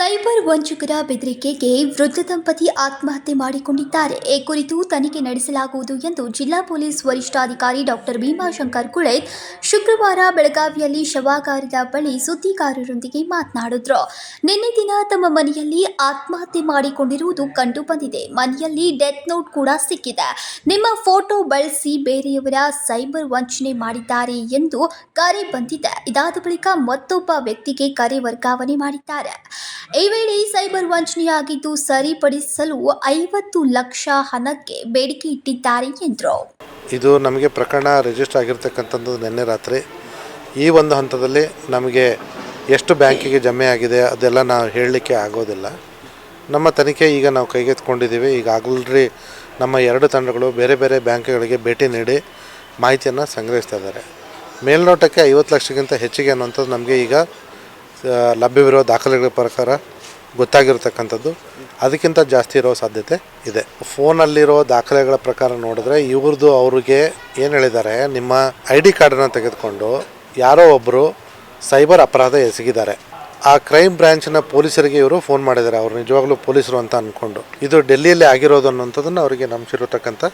ವಂಚಕರ ಬೆದರಿಕೆಗೆ ವೃದ್ಧ ದಂಪತಿ ಆತ್ಮಹತ್ಯೆ ಮಾಡಿಕೊಂಡಿದ್ದಾರೆ. ಈ ಕುರಿತು ತನಿಖೆ ನಡೆಸಲಾಗುವುದು ಎಂದು ಜಿಲ್ಲಾ ಪೊಲೀಸ್ ವರಿಷ್ಠಾಧಿಕಾರಿ ಡಾಕ್ಟರ್ ಭೀಮಾಶಂಕರ್ ಕುಳೇತ್ ಶುಕ್ರವಾರ ಬೆಳಗಾವಿಯಲ್ಲಿ ಶವಾಗಾರದ ಬಳಿ ಸುದ್ದಿಗಾರರೊಂದಿಗೆ ಮಾತನಾಡಿದ್ರು. ನಿನ್ನೆ ದಿನ ತಮ್ಮ ಮನೆಯಲ್ಲಿ ಆತ್ಮಹತ್ಯೆ ಮಾಡಿಕೊಂಡಿರುವುದು ಕಂಡು ಬಂದಿದೆ. ಮನೆಯಲ್ಲಿ ಡೆತ್ ನೋಟ್ ಕೂಡ ಸಿಕ್ಕಿದೆ. ನಿಮ್ಮ ಫೋಟೋ ಬಳಸಿ ಬೇರೆಯವರ ಸೈಬರ್ ವಂಚನೆ ಮಾಡಿದ್ದಾರೆ ಎಂದು ಕರೆ ಬಂದಿದೆ. ಇದಾದ ಬಳಿಕ ಮತ್ತೊಬ್ಬ ವ್ಯಕ್ತಿಗೆ ಕರೆ ವರ್ಗಾವಣೆ ಮಾಡಿದ್ದಾರೆ. ಈ ವೇಳೆ ಸೈಬರ್ ವಂಚನೆಯಾಗಿದ್ದು ಸರಿಪಡಿಸಲು ಐವತ್ತು ಲಕ್ಷ ಹಣಕ್ಕೆ ಬೇಡಿಕೆ ಇಟ್ಟಿದ್ದಾರೆ ಎಂದರು. ಇದು ನಮಗೆ ಪ್ರಕರಣ ರಿಜಿಸ್ಟರ್ ಆಗಿರ್ತಕ್ಕಂಥದ್ದು ನಿನ್ನೆ ರಾತ್ರಿ. ಈ ಒಂದು ಹಂತದಲ್ಲಿ ನಮಗೆ ಎಷ್ಟು ಬ್ಯಾಂಕಿಗೆ ಜಮೆ ಆಗಿದೆ ಅದೆಲ್ಲ ನಾವು ಹೇಳಲಿಕ್ಕೆ ಆಗೋದಿಲ್ಲ. ನಮ್ಮ ತನಿಖೆ ಈಗ ನಾವು ಕೈಗೆತ್ಕೊಂಡಿದ್ದೀವಿ ಆಗಲ್ರಿ ನಮ್ಮ ಎರಡು ತಂಡಗಳು ಬೇರೆ ಬೇರೆ ಬ್ಯಾಂಕ್ಗಳಿಗೆ ಭೇಟಿ ನೀಡಿ ಮಾಹಿತಿಯನ್ನು ಸಂಗ್ರಹಿಸ್ತಾ ಇದ್ದಾರೆ. ಮೇಲ್ನೋಟಕ್ಕೆ ಐವತ್ತು ಲಕ್ಷಕ್ಕಿಂತ ಹೆಚ್ಚಿಗೆ ಅನ್ನುವಂಥದ್ದು ನಮಗೆ ಈಗ ಲಭ್ಯವಿರೋ ದಾಖಲೆಗಳ ಪ್ರಕಾರ ಗೊತ್ತಾಗಿರತಕ್ಕಂಥದ್ದು. ಅದಕ್ಕಿಂತ ಜಾಸ್ತಿ ಇರೋ ಸಾಧ್ಯತೆ ಇದೆ. ಫೋನಲ್ಲಿರೋ ದಾಖಲೆಗಳ ಪ್ರಕಾರ ನೋಡಿದ್ರೆ ಇವ್ರದ್ದು ಅವ್ರಿಗೆ ಏನು ಹೇಳಿದ್ದಾರೆ, ನಿಮ್ಮ ಐ ಡಿ ಕಾರ್ಡನ್ನು ತೆಗೆದುಕೊಂಡು ಯಾರೋ ಒಬ್ಬರು ಸೈಬರ್ ಅಪರಾಧ ಎಸಗಿದ್ದಾರೆ. ಆ ಕ್ರೈಮ್ ಬ್ರಾಂಚ್ನ ಪೊಲೀಸರಿಗೆ ಇವರು ಫೋನ್ ಮಾಡಿದ್ದಾರೆ. ಅವರು ನಿಜವಾಗ್ಲೂ ಪೊಲೀಸರು ಅಂತ ಅಂದ್ಕೊಂಡು ಇದು ಡೆಲ್ಲಿಯಲ್ಲಿ ಆಗಿರೋದು ಅನ್ನೋಂಥದ್ದನ್ನು ಅವರಿಗೆ ನಂಬಿಸಿರತಕ್ಕಂಥ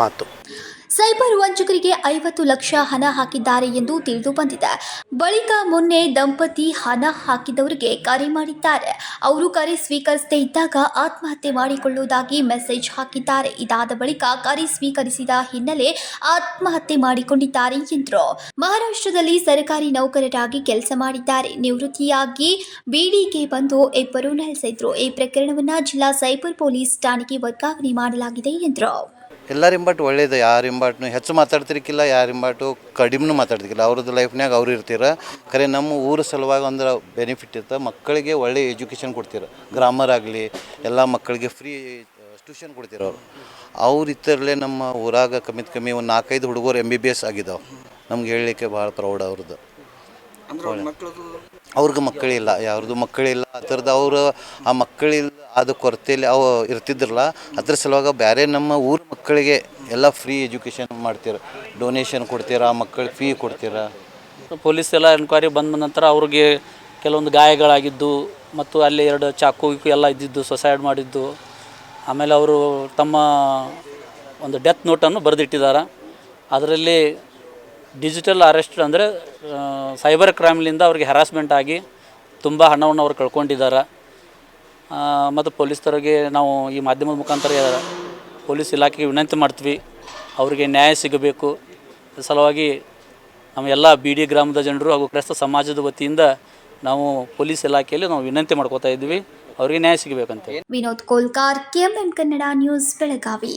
ಮಾತು. ಸೈಬರ್ ವಂಚಕರಿಗೆ ಐವತ್ತು ಲಕ್ಷ ಹಣ ಹಾಕಿದ್ದಾರೆ ಎಂದು ತಿಳಿದು ಬಂದಿದೆ. ಬಳಿಕ ಮೊನ್ನೆ ದಂಪತಿ ಹಣ ಹಾಕಿದವರಿಗೆ ಕರೆ ಮಾಡಿದ್ದಾರೆ. ಅವರು ಕರೆ ಸ್ವೀಕರಿಸದೇ ಇದ್ದಾಗ ಆತ್ಮಹತ್ಯೆ ಮಾಡಿಕೊಳ್ಳುವುದಾಗಿ ಮೆಸೇಜ್ ಹಾಕಿದ್ದಾರೆ. ಇದಾದ ಬಳಿಕ ಕರೆ ಸ್ವೀಕರಿಸಿದ ಹಿನ್ನೆಲೆ ಆತ್ಮಹತ್ಯೆ ಮಾಡಿಕೊಂಡಿದ್ದಾರೆ ಎಂದರು. ಮಹಾರಾಷ್ಟ್ರದಲ್ಲಿ ಸರ್ಕಾರಿ ನೌಕರರಾಗಿ ಕೆಲಸ ಮಾಡಿದ್ದಾರೆ. ನಿವೃತ್ತಿಯಾಗಿ ಬಿಡಿಗೆ ಬಂದು ಇಬ್ಬರು ನೆಲೆಸಿದ್ರು. ಈ ಪ್ರಕರಣವನ್ನು ಜಿಲ್ಲಾ ಸೈಬರ್ ಪೊಲೀಸ್ ಠಾಣೆಗೆ ವರ್ಗಾವಣೆ ಮಾಡಲಾಗಿದೆ ಎಂದರು. ಎಲ್ಲರ ಒಳ್ಳೆಯದು ಒಳ್ಳೇದು ಯಾರಿಂಬಾಟ್ನು ಹೆಚ್ಚು ಮಾತಾಡ್ತಿರ್ಕಿಲ್ಲ ಯಾರಿಂಬಾಟು ಕಡಿಮೆನೂ ಮಾತಾಡ್ತಿರ್ಕಿಲ್ಲ. ಅವ್ರದ್ದು ಲೈಫ್ನಾಗ ಅವ್ರು ಇರ್ತೀರ. ಖರೆ ನಮ್ಮ ಊರ ಸಲುವಾಗಿ ಅಂದ್ರೆ ಬೆನಿಫಿಟ್ ಇರ್ತದೆ ಮಕ್ಕಳಿಗೆ ಒಳ್ಳೆ ಎಜುಕೇಷನ್ ಕೊಡ್ತೀರ. ಗ್ರಾಮರ್ ಆಗಲಿ, ಎಲ್ಲ ಮಕ್ಕಳಿಗೆ ಫ್ರೀ ಟ್ಯೂಷನ್ ಕೊಡ್ತೀರ ಅವ್ರು. ಅವ್ರು ಇತ್ತರಲ್ಲೇ ನಮ್ಮ ಊರಾಗ ಕಮ್ಮಿ ಕಮ್ಮಿ ಒಂದು ನಾಲ್ಕೈದು ಹುಡುಗರು ಎಂ ಬಿ ಬಿ ಎಸ್ ಆಗಿದ್ದಾವೆ ನಮ್ಗೆ ಹೇಳಲಿಕ್ಕೆ ಭಾಳ ಪ್ರೌಢ ಅವ್ರದ್ದು. ಅವ್ರಿಗೆ ಮಕ್ಕಳಿಲ್ಲ ಯಾರ್ದು ಮಕ್ಕಳಿಲ್ಲ. ಆ ಥರದ್ದು ಅವರು ಆ ಮಕ್ಕಳಿಲ್ಲ ಅದು ಕೊರತೆಯಲ್ಲಿ ಅವು ಇರ್ತಿದ್ರಲ್ಲ ಅದ್ರ ಸಲುವಾಗ ಬೇರೆ ನಮ್ಮ ಊರ ಮಕ್ಕಳಿಗೆ ಎಲ್ಲ ಫ್ರೀ ಎಜುಕೇಷನ್ ಮಾಡ್ತೀರ. ಡೊನೇಷನ್ ಕೊಡ್ತೀರ ಆ ಮಕ್ಕಳಿಗೆ ಫೀ ಕೊಡ್ತೀರ. ಪೊಲೀಸ್ ಎಲ್ಲ ಎನ್ಕ್ವೈರಿ ಬಂದ ನಂತರ ಅವ್ರಿಗೆ ಕೆಲವೊಂದು ಗಾಯಗಳಾಗಿದ್ದು ಮತ್ತು ಅಲ್ಲಿ ಎರಡು ಚಾಕು ಗೀಕು ಎಲ್ಲ ಇದ್ದಿದ್ದು ಸೊಸೈಡ್ ಮಾಡಿದ್ದು. ಆಮೇಲೆ ಅವರು ತಮ್ಮ ಒಂದು ಡೆತ್ ನೋಟನ್ನು ಬರೆದಿಟ್ಟಿದ್ದಾರೆ ಅದರಲ್ಲಿ ಡಿಜಿಟಲ್ ಅರೆಸ್ಟ್ ಅಂದರೆ ಸೈಬರ್ ಕ್ರೈಮ್ಲಿಂದ ಅವ್ರಿಗೆ ಹ್ಯಾರಾಸ್ಮೆಂಟ್ ಆಗಿ ತುಂಬ ಹಣವನ್ನು ಅವ್ರು ಕಳ್ಕೊಂಡಿದ್ದಾರೆ ಮತ್ತು ಪೊಲೀಸರಿಗೆ ನಾವು ಈ ಮಾಧ್ಯಮದ ಮುಖಾಂತರ ಪೊಲೀಸ್ ಇಲಾಖೆಗೆ ವಿನಂತಿ ಮಾಡ್ತೀವಿ. ಅವರಿಗೆ ನ್ಯಾಯ ಸಿಗಬೇಕು. ಸಲುವಾಗಿ ನಮ್ಮ ಎಲ್ಲ ಬಿ ಡಿ ಗ್ರಾಮದ ಜನರು ಹಾಗೂ ಕ್ರೈಸ್ತ ಸಮಾಜದ ವತಿಯಿಂದ ನಾವು ಪೊಲೀಸ್ ಇಲಾಖೆಯಲ್ಲಿ ನಾವು ವಿನಂತಿ ಮಾಡ್ಕೋತಾ ಇದ್ವಿ ಅವರಿಗೆ ನ್ಯಾಯ ಸಿಗಬೇಕಂತ ವಿನೋದ್ ಕೋಲ್ಕಾರ್ ಕೆಎಂಎಂ ಕನ್ನಡ ನ್ಯೂಸ್, ಬೆಳಗಾವಿ.